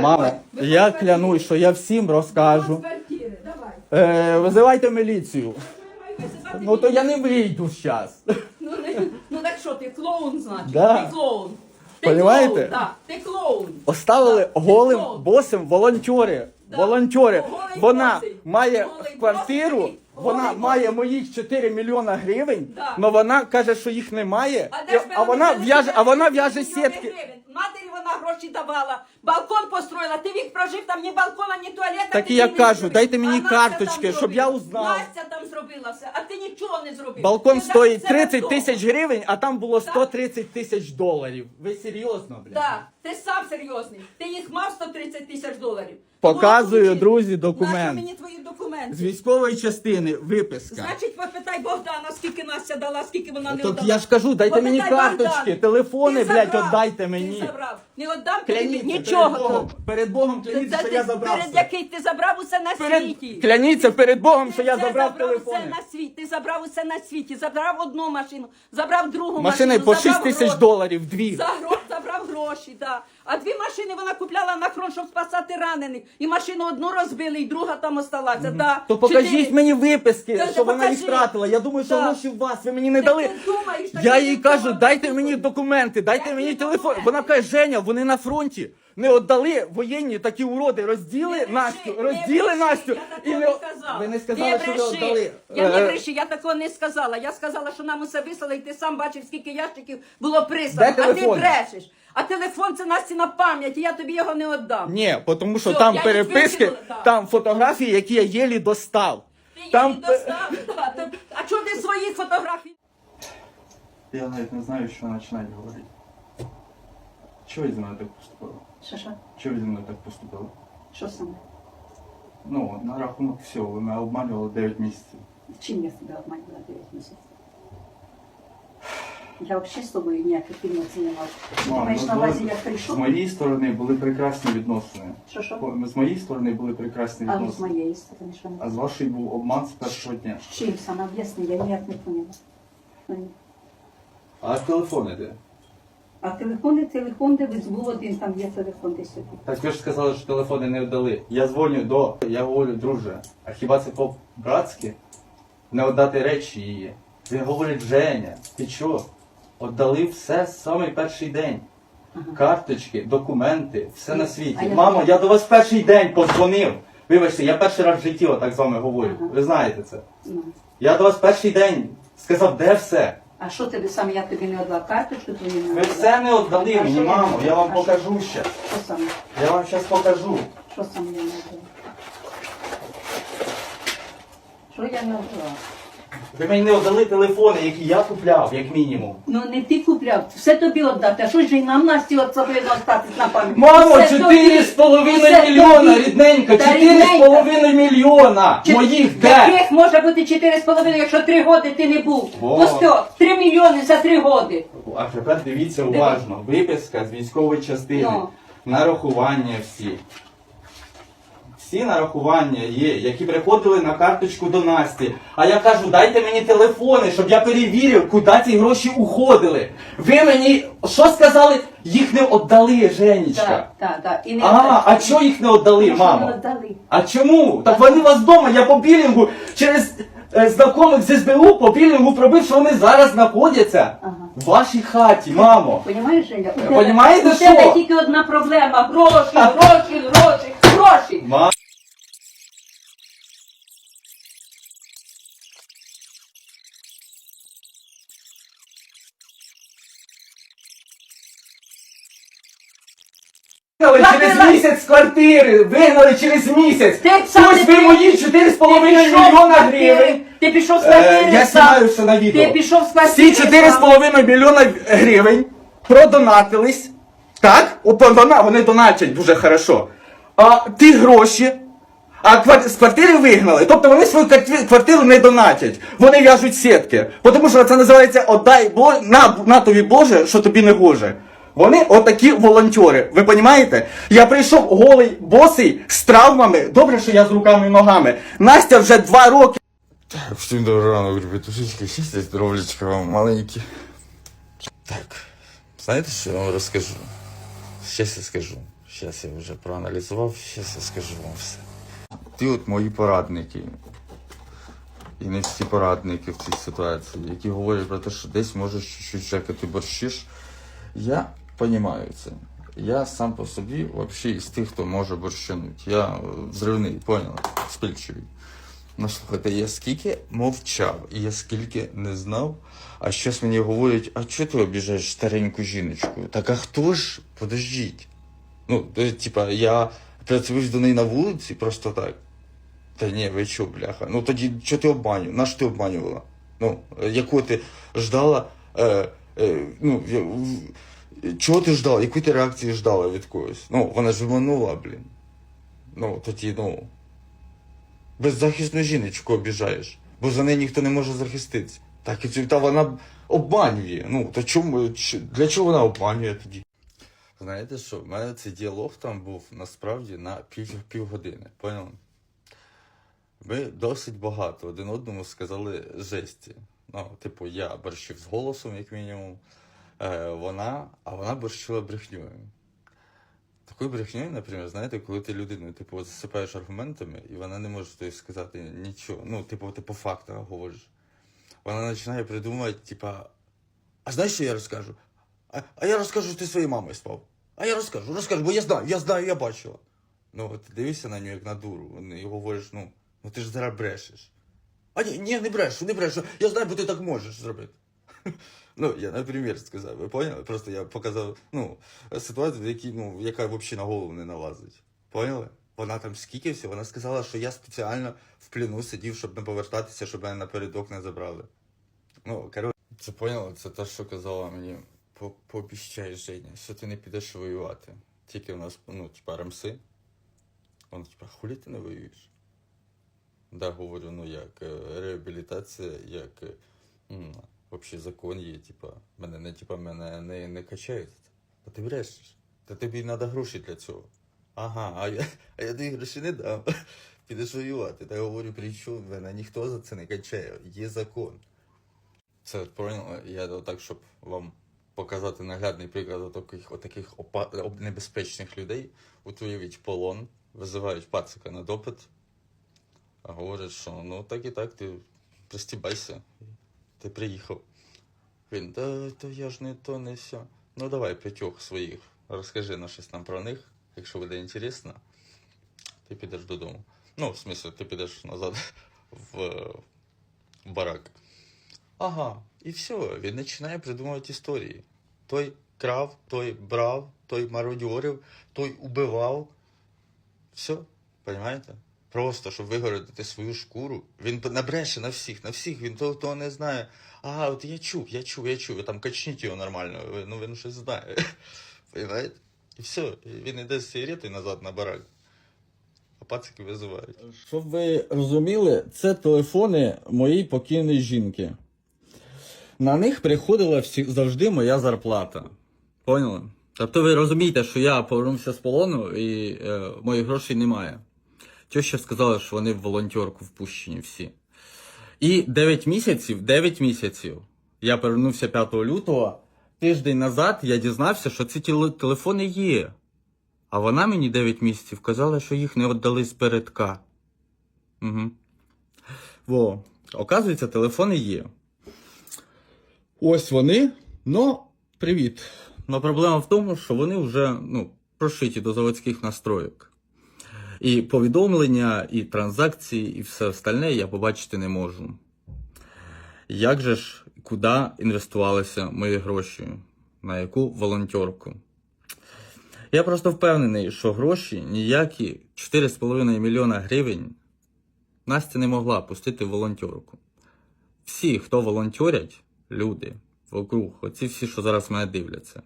Мама, я клянусь, що я всім розкажу. Е, визивайте міліцію. Ну то я не вийду зараз. Ну, не, ну так що, ти клоун, значить? Да. Ти клоун. Ти Понімаєте? клоун, да, ти клоун. Оставили голим клоун. босим волонтери. Да. Волонтери. Голий Вона босий. має Голий квартиру, босий. вона Голий має моїх 4 мільйона гривень, Да. але вона каже, що їх немає. А, де ж а вона в'яже, а вона в'яже мільйони сітки. гривень? Матері гроші давала, балкон построїла, ти вік прожив, там ні балкона, ні туалета. Так і я кажу, дайте мені карточки, щоб я узнав. Настя там зробила все, а ти нічого не зробив. Балкон стоїть за- 30 тисяч гривень, а там було 130 тисяч доларів. Ви серйозно, блядь? Так, ти сам серйозний. Ти їх мав 130 тисяч доларів. Показую, друзі, Нащо документ. мені твої документи? З військової частини виписка. Значить, попитай Богдана, скільки Настя дала, скільки вона не Так я ж кажу, дайте Попитай мені карточки, Богдана. телефони, Ти блядь, забрав, отдайте мені. Ти забрав. Не віддам тобі Кляніться нічого. перед Богом. Перед Богом кляніться, що я забрав. перед все. який ти забрав усе на Перед... світі. Кляніться перед Богом, що я Це забрав усе телефони. на світі. Ти забрав усе на світі. Забрав одну машину, забрав другу Машини машину. по забрав 6 тисяч гроші. доларів, дві. За гроші забрав гроші, да. А дві машини вона купляла на фронт, щоб спасати ранених. І машину одну розбили, і друга там осталася. Да. То покажіть Чотири. мені виписки, Та що ти вона їх покажи. втратила. Я думаю, що Да. гроші у вас. Ви мені не Ти- дали. ти думаєш, так Я ти їй кажу, дайте мені документи, дайте мені телефон. Вона каже, Женя, вони на фронті. Не віддали воєнні такі уроди, розділи Не Настю, бреши, розділи не бреши, Настю. Я І не сказала. ви не сказали, що ви віддали. Я не бреши, я такого не сказала. Я сказала, що нам усе вислали, і ти сам бачив, скільки ящиків було прислано. А ти брешеш. А телефон це Насті на пам'ять, і я тобі його не віддам. Ні, тому що Всьо, там переписки, викинула, там фотографії, які я єлі достав. Ти Там достав. да, А чого ти своїх фотографій? Я навіть не знаю, що починати говорити. Чого ви зі мною так поступили? Що що? Чого ви зі так поступили? Що саме? Ну, на рахунок всього, ви мене обманювали 9 місяців. Чим я себе обманювала 9 місяців? Я взагалі з тобою ніяких емоцій не мав. Ти Мам, маєш ну, на увазі, як З прийшов? моєї сторони були прекрасні відносини. Що що? По- З моєї сторони були прекрасні А з відносини. моєї сторони, що не А з вашої був обман з першого дня. Чим саме об'ясни, я ніяк не поняла. Ну, ні. А телефони де? А телефони, телефон, де був один, там є телефон десь сюди. Так ви ж сказали, що телефони не віддали. Я дзвоню до. Я говорю, друже, а хіба це по-братськи? Не віддати речі її. Він говорить, Женя, ти що? Отдали все з самий перший день. Карточки, документи, все на А світі. я- Мамо, я до вас перший день подзвонив. Вибачте, я перший раз в житті отак з вами говорю. Ага. Ви знаєте це. Ну. Я до вас перший день сказав, де все? А що тобі саме, я тобі не одла карточку, тобі не Ви все не віддали мені, що мамо. Я вам покажу ще. Що саме? Я вам зараз покажу. Що саме я не одла? Що я не одла? Ви мені не віддали телефони, які я купляв, як мінімум. Ну не ти купляв, все тобі віддати. А що ж і нам Насті от собі остатись на пам'ять? Мамо, Все чотири з тобі. половиною Все мільйона, тобі. рідненька, Та чотири з рідненька. половиною мільйона Чи- моїх де? Яких може бути 4,5, якщо 3 роки ти не був? О. Ось 3 мільйони за 3 роки. А тепер дивіться уважно. Виписка з військової частини, Ну. нарахування всі. Всі нарахування є, які приходили на карточку до Насті. А я кажу, дайте мені телефони, щоб я перевірив, куди ці гроші уходили. Ви мені що сказали? Їх не віддали, Женечка. Так, так, так. І не А, а чого їх не віддали, мамо? віддали. А чому? Так вони у вас вдома, я по білінгу через е, знайомих з СБУ по білінгу пробив, що вони зараз знаходяться Ага. в вашій хаті, мамо. Понімаєш, Женя? У тебе- Понімаєте, у тебе що? тільки одна проблема. Гроші, гроші, гроші, гроші. Вигнали через місяць з квартири, вигнали через місяць. Ти сам Ось ви ти- мої 4,5 пішов з мільйона квартири, гривень. Ти пішов з Е, квартири Я сам. знімаю все на відео. Ти пішов з квартири Всі 4,5 мільйона гривень продонатились. Так? Вони доначать дуже хорошо. А ті гроші. А квар- з квартири вигнали. Тобто вони свою квартиру- квартиру не донатять. Вони в'яжуть сітки. Тому що це називається Отдай Бо... на, на тобі Боже, що тобі не гоже. Вони отакі волонтери. Ви розумієте? Я прийшов голий, босий, з травмами. Добре, що я з руками і ногами. Настя вже два роки. Всім доброго ранку, ребятушечки, щастя, здоров'ячка вам маленькі. Так, знаєте, що я вам розкажу? Щас я скажу. Зараз я вже проаналізував, зараз я скажу вам все. Ти от мої порадники. І не всі порадники в цій ситуації, які говорять про те, що десь можеш чуть-чуть борщиш. Я розумію це. Я сам по собі взагалі із тих, хто може борщануть. Я е, взривний, поняла? Спільчивий. Ну слухайте, я скільки мовчав, і я скільки не знав, а щось мені говорять, а чого ти обіжаєш стареньку жіночку? Так а хто ж? Подождіть. Ну, типа, я працюєш до неї на вулиці просто так. Та ні, ви чо, бляха? Ну тоді чого ти обманювала? На що ти обманювала? Ну, е, яку ти ждала? Е, е, ну, чого ти ждала? Яку ти реакції ждала від когось? Ну, вона ж обманула, блін. Ну, тоді, ну. Беззахисну жіночку обіжаєш, бо за неї ніхто не може захиститися. Так, і це- та вона обманює. Ну, то чому, для чого вона обманює тоді? Знаєте що, в мене цей діалог там був насправді на пів, півгодини? Ми досить багато один одному сказали жесті. Ну, типу, я борщив з голосом, як мінімум. Е, вона, а вона борщила брехньою. Такою брехньою, наприклад, знаєте, коли ти людину типу, засипаєш аргументами, і вона не може тобі сказати нічого. Ну, типу, ти по фактах говориш. Вона починає придумувати, типа, а знаєш, що я розкажу? А, а я розкажу, що ти своєю мамою спав. А я розкажу, розкажу, бо я знаю, я знаю, я бачила. Ну, от дивишся на нього як на дуру, і говориш, ну, ну ти ж зараз брешеш. А ні, ні, не брешу, не брешу. Я знаю, бо ти так можеш зробити. Ну, я, наприклад, сказав, ви поняли? Просто я показав ну, ситуацію, в ну, яка взагалі на голову не налазить. Поняли? Вона там скільки всього, вона сказала, що я спеціально в плену сидів, щоб не повертатися, щоб мене напередок не забрали. Ну, коротше. Це поняла? Це те, що казала мені. «По- Пообіщай, Женя, що ти не підеш воювати. Тільки в нас, ну, типа, рамси. Вона, типа, хулі ти не воюєш? Да, говорю, ну як е, реабілітація, як е, взагалі закон є, типа, мене не типа мене не, не качають. А ти брешеш. Та тобі треба гроші для цього. Ага, а я, а я тобі гроші не дам. Підеш воювати. Та я говорю, при чому мене ніхто за це не качає. Є закон. Це понял, я так, щоб вам показати наглядний приклад отаких, отаких об- небезпечних людей, от уявіть полон, визивають пацика на допит, а говорять, що ну так і так, ти пристібайся, ти приїхав. Він, та, та я ж не то, не сьо. Ну давай п'ятьох своїх, розкажи на щось нам про них, якщо буде інтересно, ти підеш додому. Ну, в смысле, ти підеш назад в, в барак. Ага, і все, він починає придумувати історії. Той крав, той брав, той мародьорив, той убивав. Все, розумієте? Просто, щоб вигородити свою шкуру. Він набреше на всіх, на всіх, він того, того не знає. А, от я чув, я чув, я чув, там качніть його нормально, ну він щось знає. Понимаєте? І все, він іде з сигаретою назад на барак. А пацики визивають. Щоб ви розуміли, це телефони моєї покійної жінки. На них приходила всі, завжди моя зарплата. Поняли? Тобто ви розумієте, що я повернувся з полону і е, моїх грошей немає. Теща сказала, що вони в волонтерку впущені всі. І 9 місяців, 9 місяців. Я повернувся 5 лютого. Тиждень назад я дізнався, що ці телефони є. А вона мені 9 місяців казала, що їх не віддали з передка. Угу. Во. Оказується, телефони є. Ось вони. Ну, привіт. Но проблема в тому, що вони вже ну, прошиті до заводських настроїк. І повідомлення, і транзакції, і все остальне я побачити не можу. Як же ж, куди інвестувалися мої гроші? На яку волонтерку? Я просто впевнений, що гроші ніякі 4,5 мільйона гривень Настя не могла пустити в волонтерку. Всі, хто волонтерять, люди вокруг, оці всі, що зараз мене дивляться.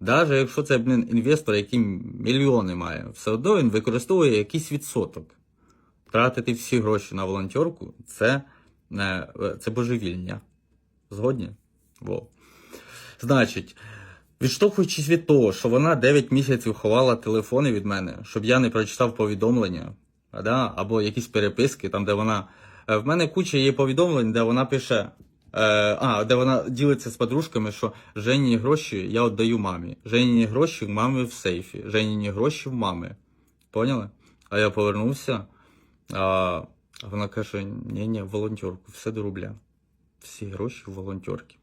Навіть якщо це блін, інвестор, який мільйони має, все одно він використовує якийсь відсоток. Тратити всі гроші на волонтерку це, е, це божевільня. Згодні? Во. Значить, відштовхуючись від того, що вона 9 місяців ховала телефони від мене, щоб я не прочитав повідомлення, да? або якісь переписки, там, де вона. е, В мене куча є повідомлень, де вона пише: а, де вона ділиться з подружками, що Жені гроші я віддаю мамі. Жені гроші в мами в сейфі. Жені гроші в мами. Поняли? А я повернувся, а вона каже: ні, ні, волонтерку, все до рубля. Всі гроші в волонтерки.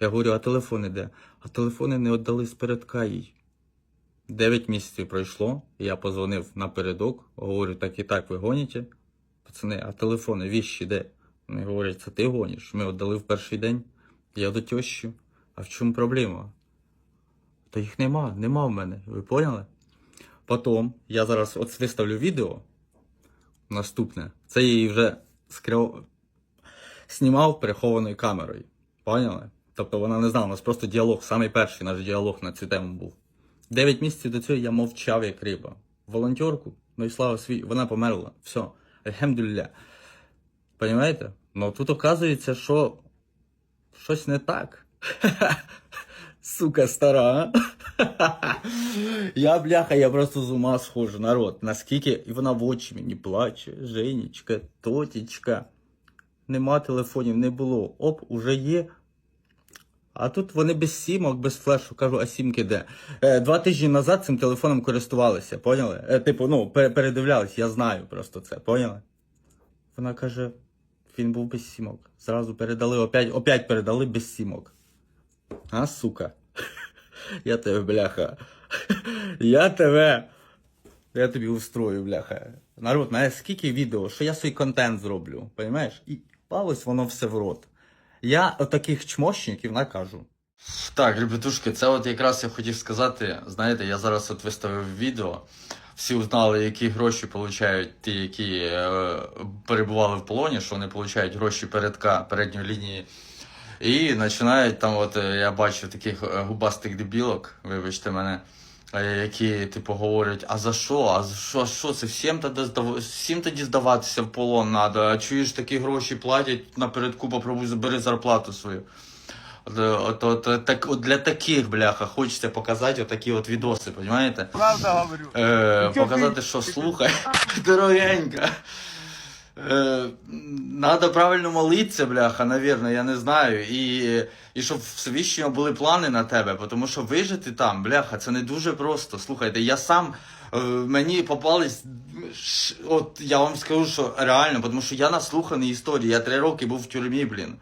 Я говорю, а телефони де? А телефони не віддали спередка їй. Дев'ять місяців пройшло, я позвонив напередок, говорю, так і так ви гоніте. Пацани, а телефони, віщі де? Вони говорять, це ти гониш. Ми віддали в перший день. Я до тещі. А в чому проблема? Та їх нема, нема в мене. Ви поняли? Потім я зараз от виставлю відео. Наступне. Це я її вже скрив... знімав перехованою камерою. Поняли? Тобто вона не знала, у нас просто діалог, самий перший наш діалог на цю тему був. Дев'ять місяців до цього я мовчав як риба. Волонтерку, ну і слава свій, вона померла. Все. Альхамдулілля. Понимаєте? Ну тут оказується, що щось не так. Сука стара. а? я, бляха, я просто з ума схожу, народ. Наскільки і вона в очі мені плаче. Женечка, тотічка. Нема телефонів, не було. Оп, уже є. А тут вони без сімок, без флешу. Кажу, а сімки де? Е, два тижні назад цим телефоном користувалися, поняли? Е, типу, ну, пер- передивлялись, я знаю просто це, поняли? Вона каже, він був без сімок. Зразу передали, опять, опять передали без сімок. А, сука. Я тебе, бляха. Я тебе. Я тобі устрою, бляха. Народ, мене скільки відео, що я свій контент зроблю, розумієш? І палось воно все в рот. Я отаких чмощників накажу. Так, ребятушки, це от якраз я хотів сказати. Знаєте, я зараз от виставив відео. Всі узнали, які гроші получають ті, які е, перебували в полоні, що вони получають гроші передка передньої лінії. І починають там, от е, я бачу таких е, губастих дебілок, вибачте мене, е, які типу говорять, а за що? А за що? А що це? Всім тоді, всім тоді здаватися в полон треба. А чуєш, такі гроші платять напередку, попробуй забери зарплату свою. От, от, от, так, от для таких, бляха, хочеться показати отакі от відоси, розумієте? Правда говорю. Е, показати, що слухай, дорогенька. Е, надо правильно молитися, бляха, навірно, я не знаю. І, і щоб Всевишнього були плани на тебе, тому що вижити там, бляха, це не дуже просто. Слухайте, я сам е, мені попались. От я вам скажу, що реально, тому що я наслуханий історії. Я три роки був в тюрмі, блін.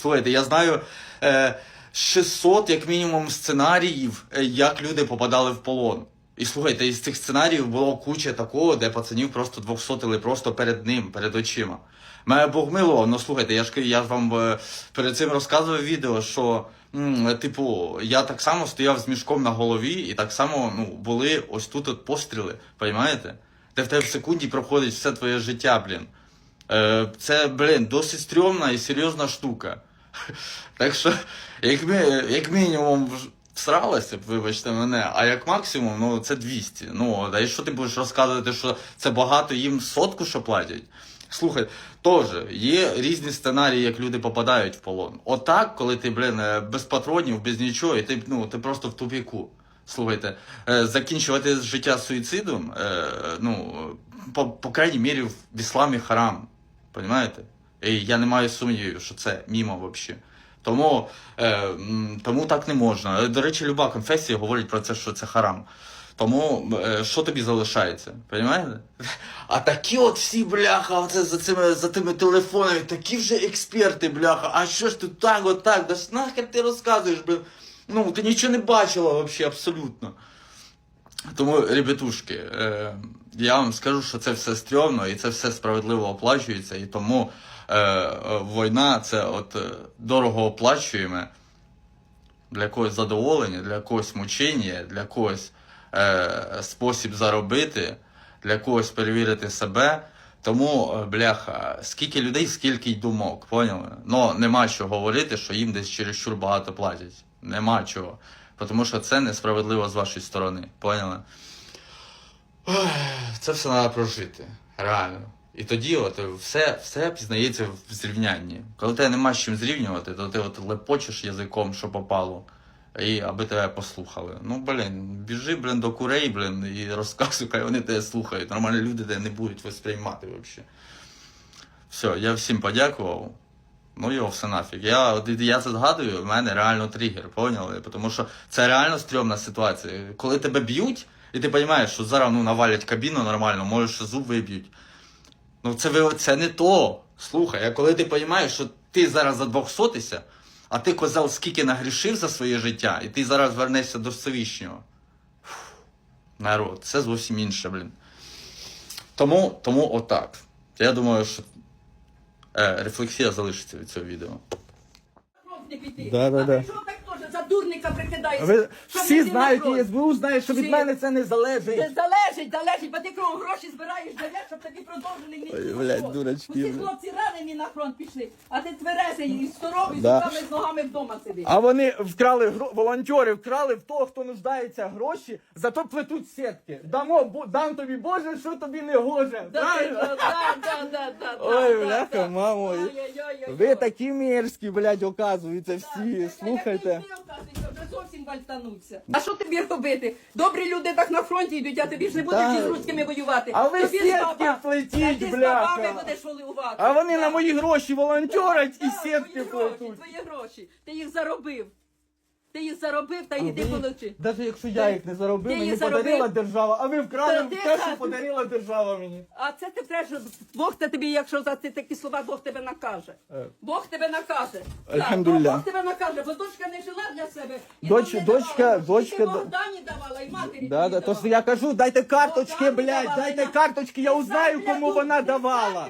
Слухайте, я знаю е, 600, як мінімум, сценаріїв, е, як люди попадали в полон. І слухайте, із цих сценаріїв було куча такого, де пацанів просто двохсотили просто перед ним, перед очима. Мене Бог милував, ну слухайте, я ж я ж вам е, перед цим розказував відео, що м, типу, я так само стояв з мішком на голові, і так само ну, були ось тут от постріли, розумієте? Де в тебе в секунді проходить все твоє життя, блін. Е, Це, блін, досить стрьомна і серйозна штука. Так що, як, як мінімум, в- всралося б, вибачте мене, а як максимум, ну це 200. Ну, а і що ти будеш розказувати, що це багато їм сотку, що платять? Слухай, теж є різні сценарії, як люди попадають в полон. Отак, коли ти, блін, е, без патронів, без нічого, і ти, ну, ти просто в тупіку. Слухайте, е, закінчувати життя суїцидом, е, ну, по, по крайній мірі, в ісламі харам. Понимаєте? І я не маю сумнівів, що це мімо взагалі. Тому, е, тому так не можна. Е, До речі, люба конфесія говорить про це, що це харам. Тому е, що тобі залишається? Понимаєте? А такі от всі бляха, оце за цими за тими телефонами, такі вже експерти, бляха. А що ж тут так, от так? Да ж нахер ти розказуєш, блин? Ну, ти нічого не бачила взагалі, абсолютно. Тому, ребятушки, е, я вам скажу, що це все стрьомно і це все справедливо оплачується, і тому війна це от е, дорого оплачуємо для когось задоволення, для когось мучення, для когось е, спосіб заробити, для когось перевірити себе. Тому, е, бляха, скільки людей, скільки й думок, поняли? Ну, нема чого говорити, що їм десь чересчур багато платять. Нема чого. Тому що це несправедливо з вашої сторони, поняли? Це все треба прожити. Реально. І тоді от все, все пізнається в зрівнянні. Коли тебе нема з чим зрівнювати, то ти от лепочеш язиком, що попало, і аби тебе послухали. Ну, блін, біжи, блін, до курей, блін, і розказуй, хай вони тебе слухають. Нормальні люди тебе не будуть восприймати взагалі. Все, я всім подякував. Ну його все нафіг. Я, я це згадую, в мене реально тригер, поняли? Тому що це реально стрьомна ситуація. Коли тебе б'ють, і ти розумієш, що зараз ну, навалять кабіну нормально, може ще зуб виб'ють. Ну це, ви- це не то. Слухай, а коли ти розумієш, що ти зараз задвохсотися, а ти козел скільки нагрішив за своє життя, і ти зараз вернешся до Всевишнього. Фух, Народ, це зовсім інше, блін. Тому, тому отак. Я думаю, що е, рефлексія залишиться від цього відео. Да, да, да. Дурника прикидаєшся? Ви всі не знають, фронт? і СБУ знає, що від Всі. мене це не залежить. Це залежить, залежить, бо ти кругом гроші збираєш даєш, щоб тобі продовжили не Ой, блядь, фронт. дурачки, Усі блядь. хлопці ранені на фронт пішли, а ти тверезий і здоровий, Да. з руками з ногами вдома сидиш. А вони вкрали гро... волонтери вкрали в того, хто нуждається гроші, зато плетуть сітки. Дамо, бу- дам тобі Боже, що тобі не гоже. Да, Правильно? да, да, да, да, да, Ой, да, бляха, да. мамо. Ви такі мерзкі, блядь, оказуються всі. Слухайте. Зовсім вальтануться. А що тобі робити? Добрі люди так на фронті йдуть, а тобі ж не будеш із руськими воювати. А ви Тобі сітки плетіть, ти з бляха. будеш воювати. А вони на мої гроші волонтерять і Так, сітки твої гроші, плетуть. твої гроші. Ти їх заробив. Ти їх заробив та йди получи. Навіть якщо я їх не заробив, Ти мені їх заробив? подарила держава, а ви вкрали Та ти те, що так. подарила держава мені. А це ти теж Бог те тобі, якщо за ці такі слова, Бог тебе накаже. Е. Бог тебе накаже. Альхамдулілля. Бог тебе накаже, бо дочка не жила для себе. і Доч- дочка- дочка Богдані давала і матері. Да, то давала. що я кажу, дайте карточки, Богдані блядь, давала, дайте карточки, я узнаю, кому вона давала.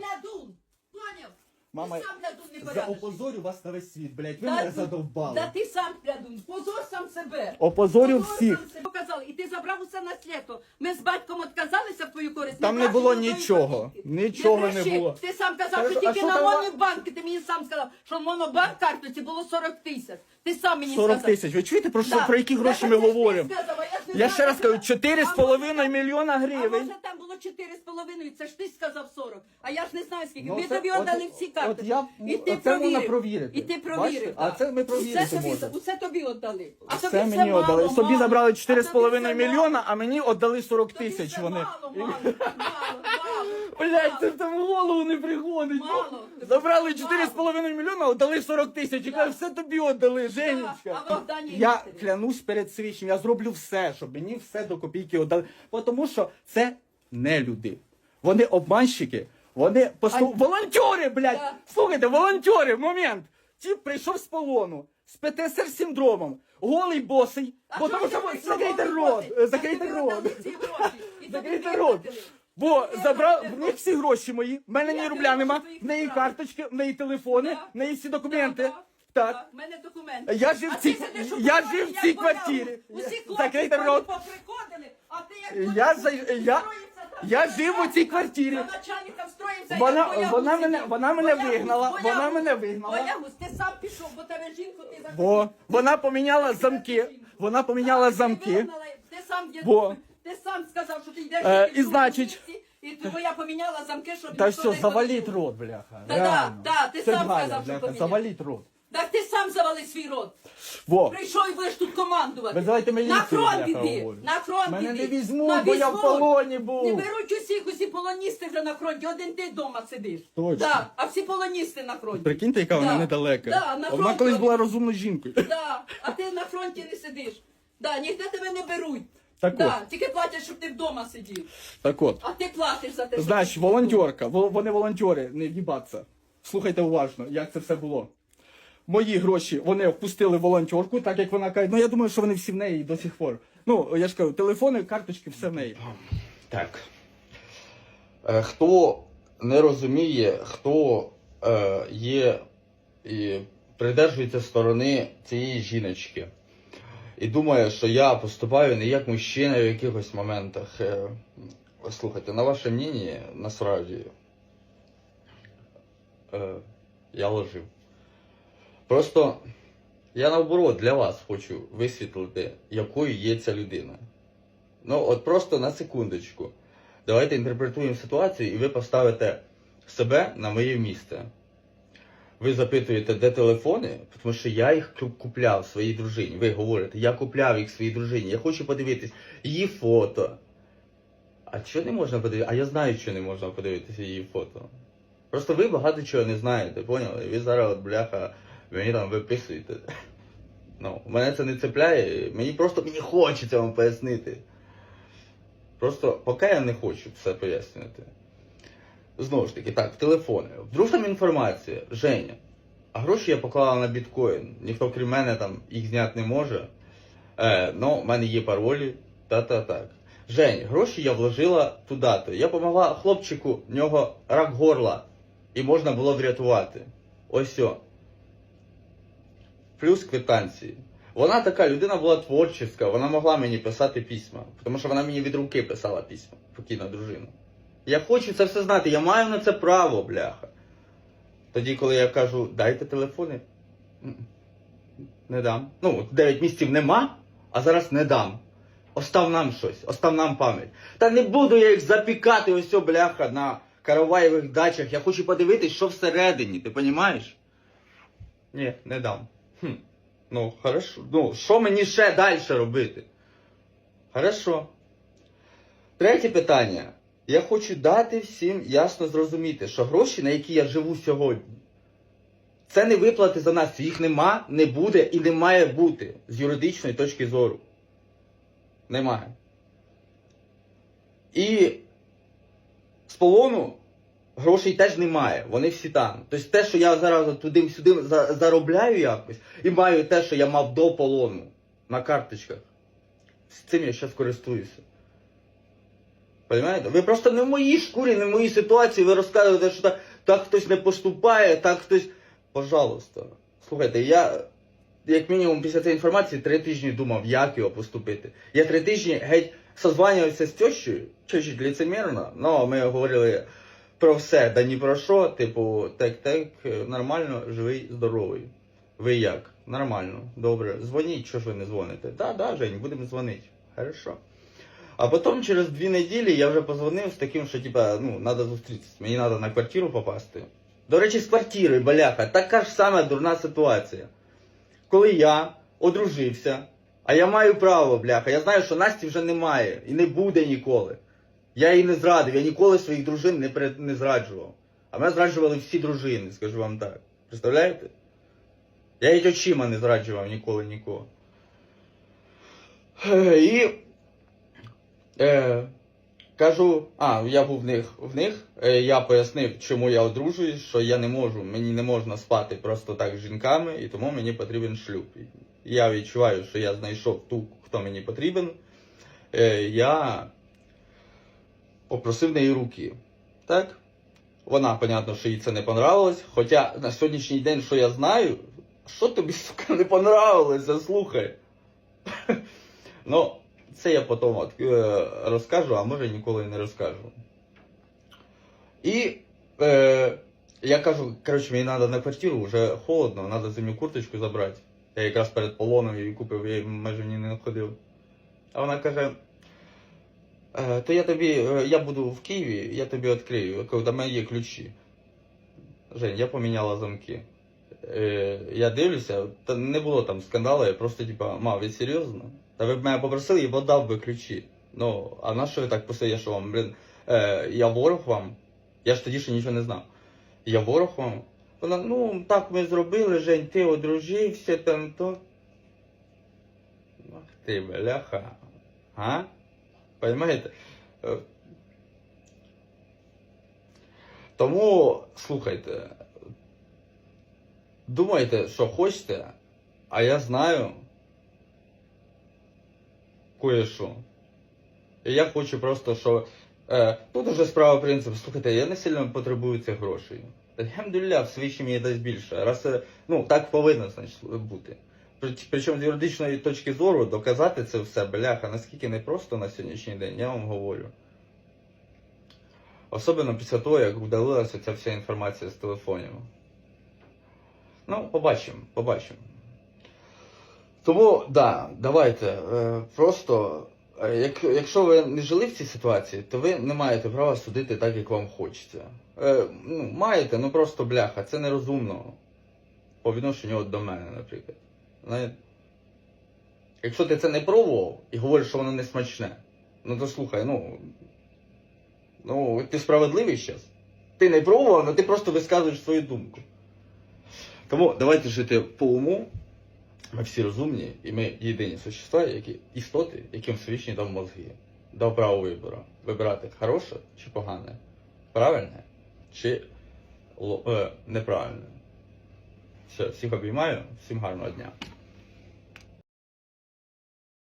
Мама, ти сам плядун не Я опозорю вас на весь світ, блядь, ви мене задовбали. Та ти сам плядун, позор сам себе. Опозорю Позор всіх. сам себе. Показали, і ти забрав усе наслідство. Ми з батьком відказалися в твою користь. Там не не було нічого. копійки. Нічого не бреши. було. Ти сам казав, Та що а тільки що на там- монобанк, ти мені сам сказав, що в монобанк карточці було 40 тисяч. Ти сам мені 40 сказав. тисяч. Ви чуєте, про що, Да. про які гроші ми говоримо? сказав, я Я ще раз кажу, це. 4,5 А може- мільйона А гривень. може там було 4,5, це ж ти сказав 40. А я ж не знаю скільки. Ну, Ми це- тобі от- віддали всі от карти. я- і ти оце можна провірив. провірити. І ти провірив. Бачите? А це ми провірити Усе тобі, можемо. усе тобі віддали. А тобі Все мені мало, віддали. Собі мало. забрали А тобі 4,5 все мільйона, а мені віддали 40 Тобі тисяч все вони. Мало, мало, мало, мало. Блять, це в тому голову не приходить. Мало. Забрали Мало. 4,5 мільйона, віддали 40 тисяч. І все тобі віддали, А Женечка. Богдані Я клянусь перед свідчим, я зроблю все, щоб мені все до копійки віддали. Бо Тому що це не люди. Вони обманщики, вони посту... А- волонтери, блядь! Да. Слухайте, волонтери, момент! Тіп прийшов з полону, з ПТСР синдромом, голий босий, А бо тому що прийшов закрийте рот, закрийте рот. Закрийте рот. Бо забрав в них всі гроші мої, в мене ні рубля нема, в неї карточки, в неї телефони, в неї всі документи. Так. да. В мене документи. Я жив в цій- у я жив в цій квартирі. Усі Я- хлопці поприходили, а ти як Я, за- я, я жив у цій квартирі. За начальником строїмся, Вона- як боягуз вона мене- сидів. вона мене Боягуз, вигнала, боягуз, вона мене вигнала. Боягуз, ти сам пішов, бо тебе жінку ти захотів. Бо вона поміняла замки. Вона поміняла замки. Ти сам, є- Бо. Ти сам сказав, що ти йдеш Е, і значить- І тому я поміняла замки, щоб Та ніхто все, не рот, бляха. Та Реально. да, да, ти Це сам Галя, сказав, що бляха, поміняв. заваліть рот. Так ти сам завали свій рот. Во. Прийшов і будеш тут командувати. Визивайте міліцію, На фронт бляха, іди, говорю. на фронт Мене іди. не візьмуть, На бо я в візьмуть. полоні був. Не беруть усіх, усі полоністи вже на фронті, один ти вдома сидиш. Точно. Да, а всі полоністи на фронті. Прикиньте, яка вона Да. недалека. Да, на Вона фронті колись була розумною жінкою. Да, а ти на фронті не сидиш. Да, ніхто тебе не беруть. Так да, тільки платять, щоб ти вдома сидів. Так от. А ти платиш за те, що Значить, ти- волонтерка, вол- вони волонтери, не в'їбаться. Слухайте уважно, як це все було. Мої гроші вони впустили в волонтерку, так як вона каже. Ну я думаю, що вони всі в неї до сих пор. Ну, я ж кажу, телефони, карточки, все в неї. Так. Е, Хто не розуміє, хто е, є і придержується сторони цієї жіночки. І думає, що я поступаю не як мужчина в якихось моментах. Е, Слухайте, на ваше мнение, насправді, е, я ложив. Просто я наоборот для вас хочу висвітлити, якою є ця людина. Ну, от просто на секундочку. Давайте інтерпретуємо ситуацію, і ви поставите себе на моє місце. Ви запитуєте, де телефони, тому що я їх купляв своїй дружині. Ви говорите, я купляв їх своїй дружині. Я хочу подивитись її фото. А що не можна подивитися? А я знаю, що не можна подивитися її фото. Просто ви багато чого не знаєте, поняли? Ви зараз, от, бляха, мені там виписуєте. Ну, мене це не цепляє, мені просто мені хочеться вам пояснити. Просто поки я не хочу все пояснювати. Знову ж таки, так, телефони. Вдруг там інформація, Женя, а гроші я поклала на біткоін. Ніхто крім мене там їх зняти не може. Е, ну, в мене є паролі, та-та так. Жень, гроші я вложила туди-то. Я допомогла хлопчику, в нього рак горла. І можна було врятувати. Ось о. Плюс квитанції. Вона така людина була творчіська, вона могла мені писати письма, тому що вона мені від руки писала письма, покійна дружина. Я хочу це все знати, я маю на це право, бляха. Тоді, коли я кажу, дайте телефони, не дам. Ну, 9 місяців нема, а зараз не дам. Остав нам щось, остав нам пам'ять. Та не буду я їх запікати ось бляха на караваєвих дачах. Я хочу подивитись, що всередині, ти розумієш? Ні, не дам. Хм. Ну, хорошо. Ну, що мені ще далі робити? Хорошо. Третє питання. Я хочу дати всім ясно зрозуміти, що гроші, на які я живу сьогодні, це не виплати за нас. Їх нема, не буде і не має бути з юридичної точки зору. Немає. І з полону грошей теж немає. Вони всі там. Тобто те, що я зараз туди-сюди заробляю якось, і маю те, що я мав до полону на карточках. З цим я зараз користуюся. Понимаєте? Ви просто не в моїй шкурі, не в моїй ситуації, ви розказуєте, що так, так хтось не поступає, так хтось. Пожалуйста. Слухайте, я як мінімум після цієї інформації три тижні думав, як його поступити. Я три тижні геть созванювався з тещою, чуть-чуть ліцемірно, але ми говорили про все, да ні про що, типу, так-так, нормально, живий, здоровий. Ви як? Нормально, добре. Дзвоніть, що ж ви не дзвоните? Да, да, Жень, будемо дзвонити. Хорошо. А потім через дві неділі я вже позвонив з таким, що типа, ну, треба зустрітися. Мені треба на квартиру попасти. До речі, з квартири, баляха, така ж сама дурна ситуація. Коли я одружився, а я маю право, бляха, я знаю, що Насті вже немає і не буде ніколи. Я її не зрадив, я ніколи своїх дружин не, перед- не зраджував. А мене зраджували всі дружини, скажу вам так. Представляєте? Я їх очима не зраджував ніколи нікого. І е, кажу, а, я був в них в них. Е, я пояснив, чому я одружуюсь, що я не можу, мені не можна спати просто так з жінками, і тому мені потрібен шлюб. Я відчуваю, що я знайшов ту, хто мені потрібен. Е, я попросив неї руки. Так? Вона, понятно, що їй це не понравилось. Хоча на сьогоднішній день, що я знаю, що тобі, сука, не понравилося, слухай. Ну, це я потім е, розкажу, а може ніколи не розкажу. І е, я кажу, коротше, мені треба на квартиру, вже холодно, треба зимню курточку забрати. Я якраз перед полоном її купив, я майже в ній не ходив. А вона каже. «Е, То я тобі, е, я буду в Києві, я тобі відкрию, кажу, до мене є ключі. Жень, я поміняла замки. Я дивлюся, не було там скандалу, я просто типа, мав, ви серйозно? Та ви б мене попросили, я б би ключі. Ну, а на що ви так посидя, що вам, блін, е, я ворог вам? Я ж тоді ще нічого не знав. Я ворог вам? Вона, ну, так ми зробили, Жень, ти одружився, там то. Ах ти, бляха. А? Понимаєте? Е, Тому слухайте. Думайте, що хочете, а я знаю кое-що. І я хочу просто, що. Е, тут уже справа принцип. Слухайте, я не сильно потребую цих грошей. Альхамдулillah, свічі мені дасть більше. Раз, е, ну, так повинно значить, бути. Причому з юридичної точки зору доказати це все, бляха, наскільки непросто на сьогоднішній день, я вам говорю. Особливо після того, як вдалилася ця вся інформація з телефонів. Ну, побачимо, побачимо. Тому, да, давайте. Е, просто, е, як, якщо ви не жили в цій ситуації, то ви не маєте права судити так, як вам хочеться. Е, ну, маєте, ну просто бляха, це нерозумно по відношенню до мене, наприклад. Знаєте? Якщо ти це не пробував і говориш, що воно не смачне, ну то слухай, ну. Ну, ти справедливий зараз. ти не пробував, але ти просто висказуєш свою думку. Тому давайте жити по уму. Ми всі розумні, і ми єдині существа, які істоти, яким Всевишній дав мозги, дав право вибору. Вибирати хороше чи погане, правильне чи е, неправильне. Все, всіх обіймаю, всім гарного дня.